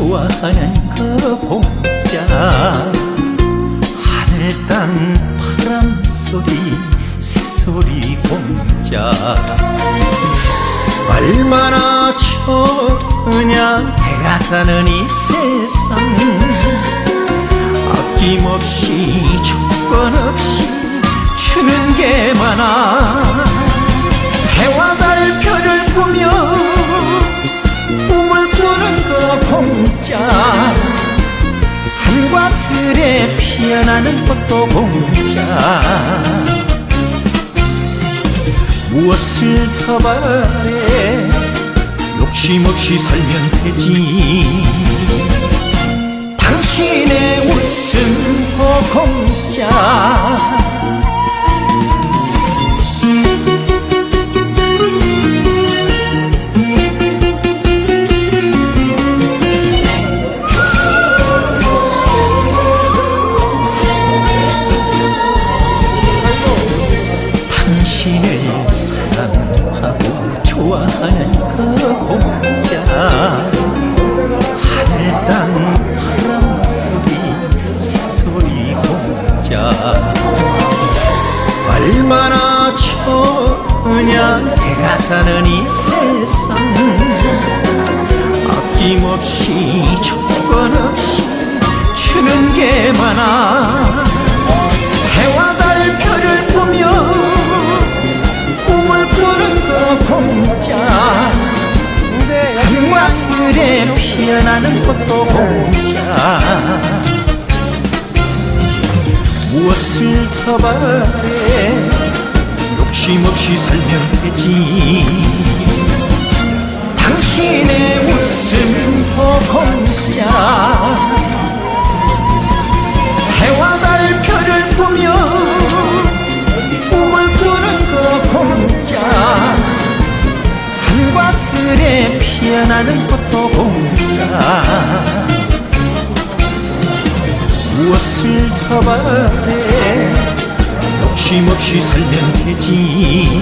좋아하는 그 공짜. 하늘 땅 바람 소리 새소리 공짜. 얼마나 좋으냐 내가 사는 이 세상. 아낌없이 조건 없이 주는 게 많아. 들에 피어나는 꽃도 공짜 무엇을 더 바래? 욕심 없이 살면 되지. 당신의 웃음 도 공짜 좋아하는 그 공짜 하늘 땅 바람 소리 새소리 공짜 얼마나 좋으냐 내가 사는 이 세상 아낌없이 조건 없이 주는 게 많아 나는 꽃도 공짜 무엇을 더 바래? 욕심 없이 살면 되지. 당신의 웃음도 공짜 해와 달 별을 보며 꿈을 꾸는 거 공짜. 산과 들에 피어나는 꽃도 공짜 무엇을 더 바래 욕심 없이 살면 되지.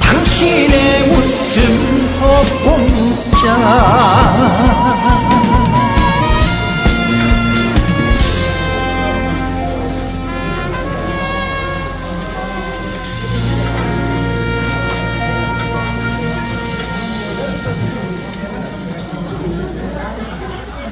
당신의